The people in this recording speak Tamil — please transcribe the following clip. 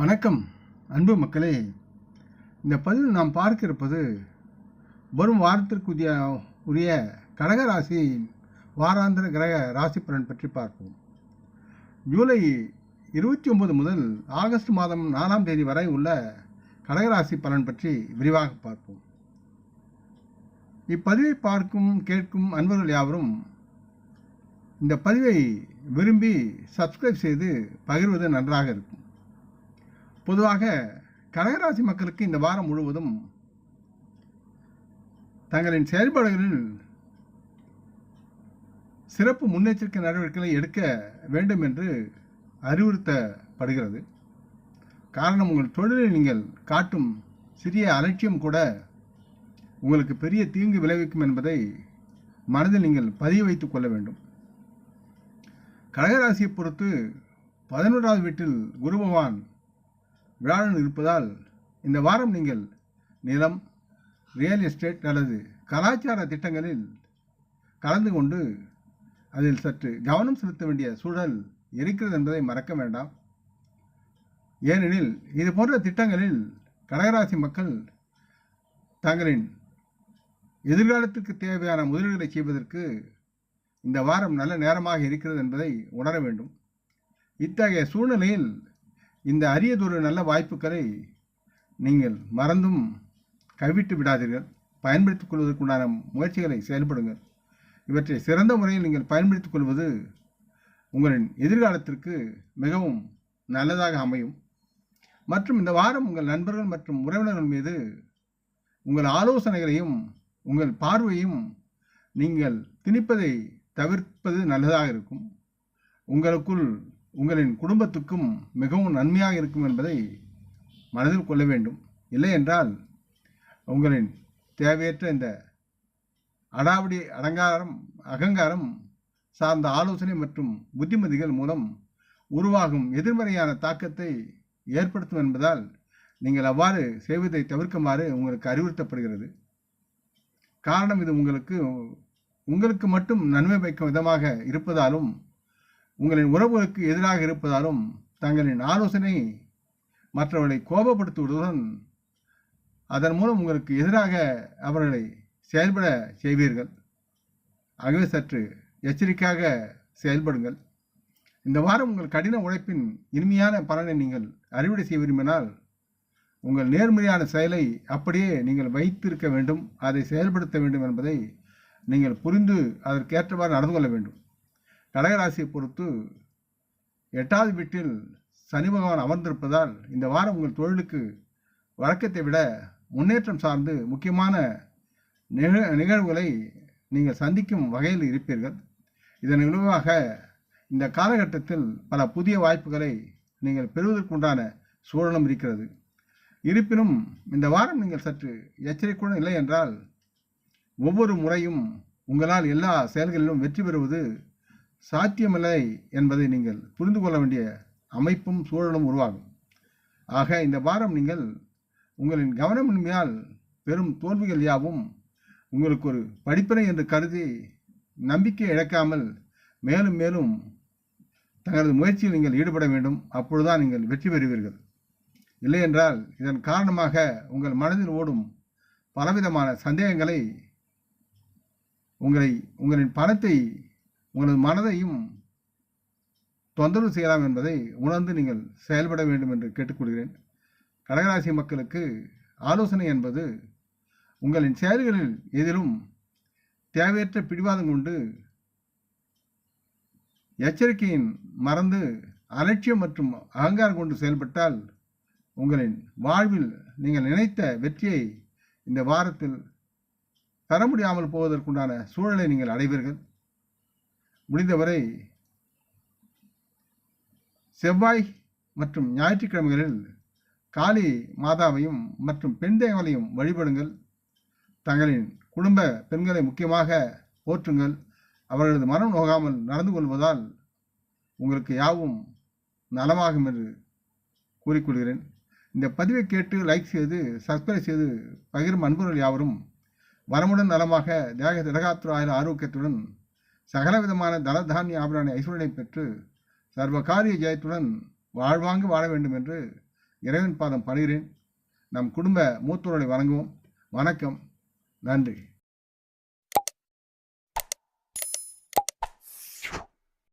வணக்கம் அன்பு மக்களே. இந்த பதிவில் நாம் பார்க்க இருப்பது வரும் வாரத்திற்குரிய உரிய கடக ராசி வாராந்திர கிரக ராசி பலன் பற்றி பார்ப்போம். ஜூலை இருபத்தி ஒன்பது முதல் ஆகஸ்ட் மாதம் நாலாம் தேதி வரை உள்ள கடகராசி பலன் பற்றி விரிவாக பார்ப்போம். இப்பதிவை பார்க்கும் கேட்கும் அன்பர்கள் யாவரும் இந்த பதிவை விரும்பி சப்ஸ்கிரைப் செய்து பகிர்வது நன்றாக இருக்கும். பொதுவாக கடகராசி மக்களுக்கு இந்த வாரம் முழுவதும் தங்களின் செயல்பாடுகளில் சிறப்பு முன்னெச்சரிக்கை நடவடிக்கைகளை எடுக்க வேண்டும் என்று அறிவுறுத்தப்படுகிறது. காரணம் உங்கள் தொழிலில் நீங்கள் காட்டும் சிறிய அலட்சியம் கூட உங்களுக்கு பெரிய தீங்கு விளைவிக்கும் என்பதை மனதில் நீங்கள் பதிய வைத்துக் கொள்ள வேண்டும். கடகராசியை பொறுத்து பதினோராவது வீட்டில் குரு பகவான் வியாழன் இருப்பதால் இந்த வாரம் நீங்கள் நிலம் ரியல் எஸ்டேட் அல்லது கலாச்சார திட்டங்களில் கலந்து கொண்டு அதில் சற்று கவனம் செலுத்த வேண்டிய சூழல் இருக்கிறது என்பதை மறக்க வேண்டாம். ஏனெனில் இது போன்ற திட்டங்களில் கடகராசி மக்கள் தங்களின் எதிர்காலத்திற்கு தேவையான முதலீடுகளை செய்வதற்கு இந்த வாரம் நல்ல நேரமாக இருக்கிறது என்பதை உணர வேண்டும். இத்தகைய சூழ்நிலையில் இந்த அரியதொரு நல்ல வாய்ப்புகளை நீங்கள் மறந்தும் கைவிட்டு விடாதீர்கள். பயன்படுத்திக் கொள்வதற்குண்டான முயற்சிகளை செயல்படுங்கள். இவற்றை சிறந்த முறையில் நீங்கள் பயன்படுத்திக் கொள்வது உங்களின் எதிர்காலத்திற்கு மிகவும் நல்லதாக அமையும். மற்றும் இந்த வாரம் உங்கள் நண்பர்கள் மற்றும் உறவினர்கள் மீது உங்கள் ஆலோசனைகளையும் உங்கள் பார்வையும் நீங்கள் திணிப்பதை தவிர்ப்பது நல்லதாக இருக்கும். உங்களுக்குள் உங்களின் குடும்பத்துக்கும் மிகவும் நன்மையாக இருக்கும் என்பதை மனதில் கொள்ள வேண்டும். இல்லை என்றால் உங்களின் தேவையற்ற இந்த அடாவடி அலங்காரம் அகங்காரம் சார்ந்த ஆலோசனை மற்றும் புத்திமதிகள் மூலம் உருவாகும் எதிர்மறையான தாக்கத்தை ஏற்படுத்தும் என்பதால் நீங்கள் அவ்வாறு செய்வதை தவிர்க்குமாறு உங்களுக்கு அறிவுறுத்தப்படுகிறது. காரணம் இது உங்களுக்கு உங்களுக்கு மட்டும் நன்மை வைக்கும் விதமாக இருப்பதாலும் உங்களின் உறவுகளுக்கு எதிராக இருப்பதாலும் தங்களின் ஆலோசனை மற்றவர்களை கோபப்படுத்துவதுடன் அதன் மூலம் உங்களுக்கு எதிராக அவர்களை செயல்பட செய்வீர்கள். ஆகவே சற்று எச்சரிக்கையாக செயல்படுங்கள். இந்த வாரம் உங்கள் கடின உழைப்பின் இனிமையான பலனை நீங்கள் அறுவடை செய்ய விரும்பினால் உங்கள் நேர்மறையான செயலை அப்படியே நீங்கள் வைத்திருக்க வேண்டும் அதை செயல்படுத்த வேண்டும் என்பதை நீங்கள் புரிந்து அதற்கேற்றவாறு நடந்து கொள்ள வேண்டும். கடகராசியை பொறுத்து எட்டாவது வீட்டில் சனி பகவான் அமர்ந்திருப்பதால் இந்த வாரம் உங்கள் தொழிலுக்கு வழக்கத்தை விட முன்னேற்றம் சார்ந்து முக்கியமான நிக நிகழ்வுகளை நீங்கள் சந்திக்கும் வகையில் இருப்பீர்கள். இதன் விளைவாக இந்த காலகட்டத்தில் பல புதிய வாய்ப்புகளை நீங்கள் பெறுவதற்குண்டான சூழலும் இருக்கிறது. இருப்பினும் இந்த வாரம் நீங்கள் சற்று எச்சரிக்கையுடன் இல்லை என்றால் ஒவ்வொரு முறையும் உங்களால் எல்லா செயல்களிலும் வெற்றி பெறுவது சாத்தியமில்லை என்பதை நீங்கள் புரிந்து கொள்ள வேண்டிய அமைப்பும் சூழலும் உருவாகும். ஆக இந்த வாரம் நீங்கள் உங்களின் கவனமின்மையால் பெரும் தோல்விகள் யாவும் உங்களுக்கு ஒரு படிப்பினை என்று கருதி நம்பிக்கை இழக்காமல் மேலும் மேலும் தங்களது முயற்சியில் நீங்கள் ஈடுபட வேண்டும். அப்பொழுதுதான் நீங்கள் வெற்றி பெறுவீர்கள். இல்லையென்றால் இதன் காரணமாக உங்கள் மனதில் ஓடும் பலவிதமான சந்தேகங்களை உங்களை உங்களின் பணத்தை உங்களது மனதையும் தொந்தரவு செய்யலாம் என்பதை உணர்ந்து நீங்கள் செயல்பட வேண்டும் என்று கேட்டுக்கொள்கிறேன். கடகராசி மக்களுக்கு ஆலோசனை என்பது உங்களின் செயல்களில் எதிலும் தேவையற்ற பிடிவாதம் கொண்டு எச்சரிக்கையின் மறந்து அலட்சியம் மற்றும் அகங்காரம் கொண்டு செயல்பட்டால் உங்களின் வாழ்வில் நீங்கள் நினைத்த வெற்றியை இந்த வாரத்தில் பெற முடியாமல் போவதற்குண்டான சூழலை நீங்கள் அடைவீர்கள். முடிந்தவரை செவ்வாய் மற்றும் ஞாயிற்றுக்கிழமைகளில் காளி மாதாவையும் மற்றும் பெண் தேவனையும் வழிபடுங்கள். தங்களின் குடும்ப பெண்களை முக்கியமாக போற்றுங்கள். அவர்களது மனம் நோகாமல் நடந்து கொள்வதால் உங்களுக்கு யாவும் நலமாகும் என்று கூறிக்கொள்கிறேன். இந்த பதிவை கேட்டு லைக் செய்து சப்ஸ்கிரைப் செய்து பகிரும் அன்புகள் யாவரும் வரமுடன் நலமாக தேக திடகாத்திர ஆயுள் ஆரோக்கியத்துடன் சகல விதமான தனதானிய ஆபரண ஐஸ்வரனை பெற்று சர்வ காரிய ஜெயத்துடன் வாழ்வாங்கு வாழ வேண்டும் என்று இறைவன் பாதம் பணிகிறேன். நம் குடும்ப மூத்தோரை வணங்குவோம். வணக்கம். நன்றி.